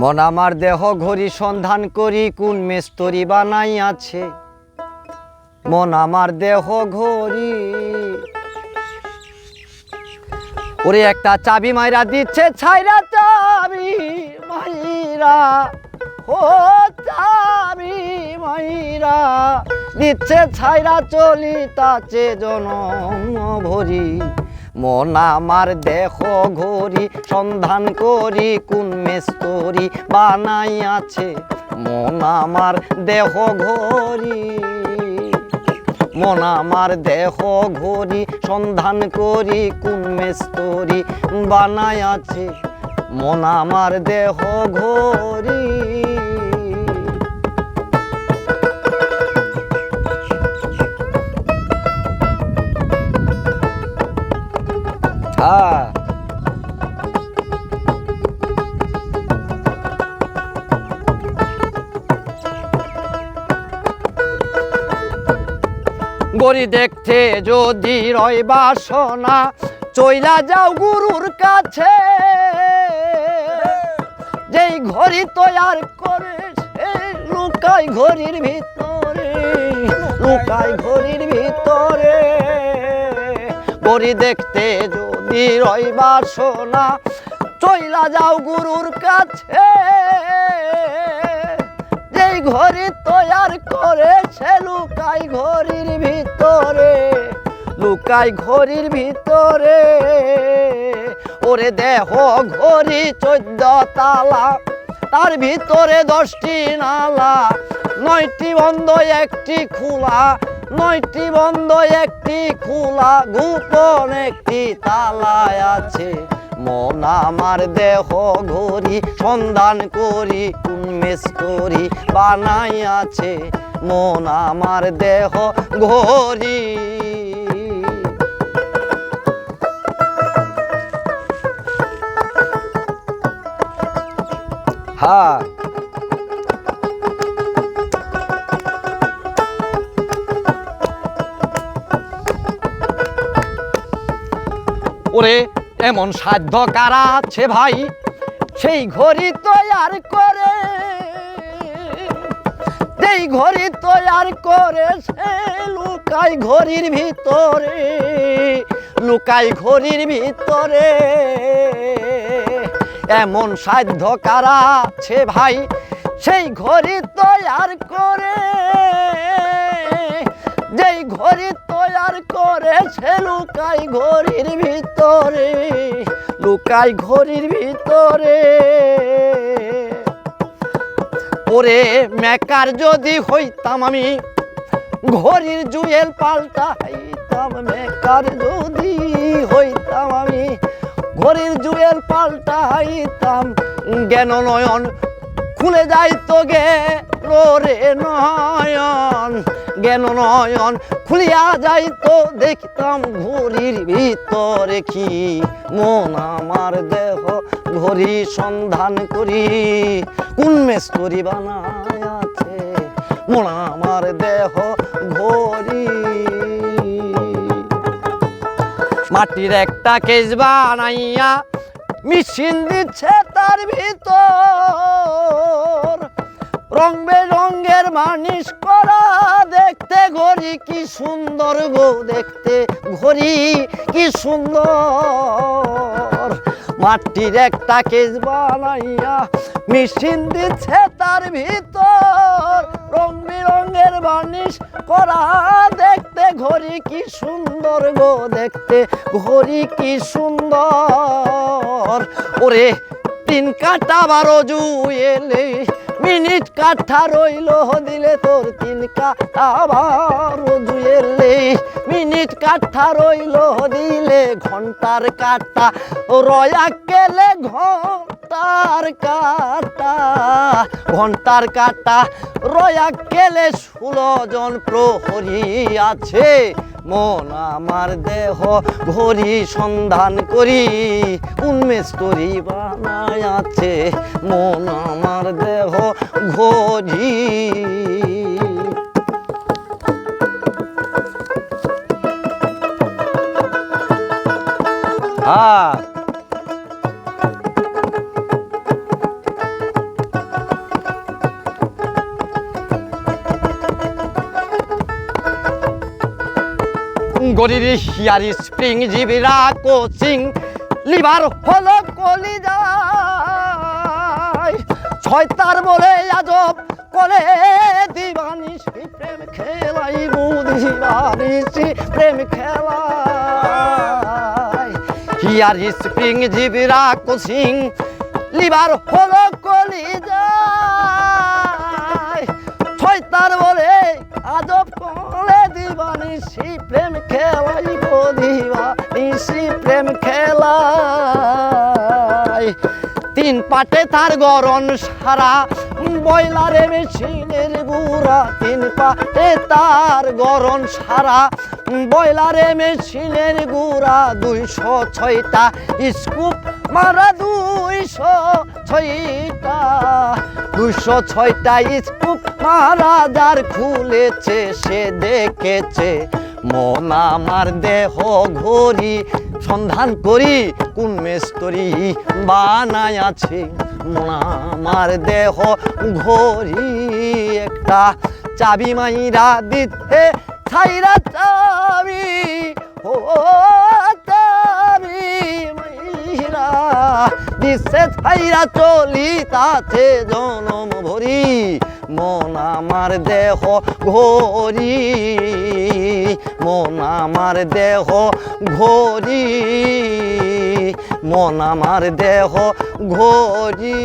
মন আমার দেহ ঘড়ি সন্ধান করি, কোন মেস্তরি বানাই আছে মন আমার দেহ ঘড়ি। ওরে একটা চাবি মাইরা দিচ্ছে, ছাইরা চাবি মাইরা। ও চাবি মাইরা, দিচ্ছে ছাইরা চলিতাছে জনম ভরি। মন আমার দেহ ঘড়ি, সন্ধান করি কোন মেস্তরি বানাই আছে মন আমার দেহ ঘড়ি। মন আমার দেহ ঘড়ি, সন্ধান করি কোন মেস্তরি বানাই আছে মন আমার দেহ ঘড়ি। গড়ি দেখতে যদি রয় বাসনা, চইলা যাও গুরুর কাছে। যেই ঘড়ি তৈয়ার করে লুকাই ঘড়ির ভিতরে, লুকাই ঘড়ির ভিতরে। গড়ি দেখতে যদি রয় বাসনা, চইলা যাও গুরুর কাছে। যেই ঘড়ি তৈয়ার করে, সে লুকাই ঘড়ির ভিতরে, লুকাই ঘড়ির ভিতরে। ওরে দেহ ঘড়ি চোদ্দ তালা, তার ভিতরে দশটি নালা, নয়টি বন্ধ, একটি খোলা, নয়টি বন্ধ, একটি খোলা, গোপন একটি তালায় আছে। মন আমার দেহ ঘড়ি, সন্ধান করি, উন্মেষ করি, বানাই আছে মন আমার দেহ ঘড়ি। হ্যাঁ। ওরে এমন সাধ্য কারা আছে ভাই, সেই ঘড়ি তৈয়ার করে সেই ঘড়ি তৈয়ার করে সে লুকাই ঘড়ির ভিতরে, লুকাই ঘড়ির ভিতরে। এমন সাধ্য কারা আছে ভাই, সেই ঘড়ি তৈয়ার করে যেই ঘড়ি তৈয়ার করে, সে লুকাই ঘড়ির ভিতরে, লুকাই ঘড়ির ভিতরে। ওরে মেকার যদি হইতাম আমি, ঘড়ির জুয়েল পাল্টাইতাম। মেকার যদি হইতাম আমি, ঘড়ির জুয়েল পাল্টাইতাম। জ্ঞান নয়ন খুলে যাইতো গে রে নয়ন, জ্ঞান নয়ন। খুলিয়া যাইতো দেখতাম ঘড়ির ভিতরে কি। মন আমার দেহ ঘড়ি সন্ধান করি। কোন মেস্তরি বানায় আছে? মন আমার দেহ ঘড়ি। মাটির একটা কেজ বানাইয়া মেশিন দিচ্ছে তার ভিতর। রং বেরঙ্গের মানিস করা দেখতে ঘড়ি, কি সুন্দর গো দেখতে ঘড়ি, কি সুন্দর। মাটির একটা কেজ বানাইয়া মেশিন দিচ্ছে তার ভিতর। রং বেরঙ্গের বানিশ করা দেখতে ঘড়ি, কি সুন্দর গো দেখতে ঘড়ি, কি সুন্দর। ওরে তিন কাটা বারো জুয়েলে মিনিট কাঠা রইল দিলে তোর তিন কাটা বারো জুয়েলে মিনিট কাঠা রইল দিলে ঘণ্টার কাটা রয়া গেলে ঘণ্টার কাটা ঘণ্টার কাটা। রয়া গেলে ষোলো জন প্রহরী আছে। মন আমার দেহ ঘড়ি সন্ধান করি। উন্মেষ তরি বানায় আছে। মন আমার দেহ ঘড়ি হ্যাঁ গরির হিয়ারি স্প্রিং জিবিরা কোচিং, লিভার হলো কলি যায় ছয়তার বলে আজব করে দিবানিসি প্রেম খেলাই গো দিবানিসি প্রেম খেলাই। হিয়ারি স্প্রিং জিবিরা কোচিং, লিভার হলো কলি যায় দিবানিসি প্রেম খেলাই বধিবা নিশি প্রেম খেলাই। তিন পাটে তার গরম সারা বয়লারে মেশিনের গুড়া। তিন পাটে তার গরম সারা বয়লারে মেশিনের গুড়া দুইশো ছয়টা, স্কুপ মারা দুইশো ছয়টা দুইশো ছয়টা স্কুপ মারা যার খুলেছে সে দেখেছে। মন আমার দেহ ঘড়ি, সন্ধান করি কোন মেস্তরি বানায় আছে। মন আমার দেহ ঘড়ি একটা, চাবি মাইরা দিতে ছাইরা চাবি ও চাবি মাইরা দিছে ছাইরা চলি তাতে জনম ভরি, মন আমার দেহ ঘড়ি মন আমার দেহ ঘড়ি মন আমার দেহ ঘড়ি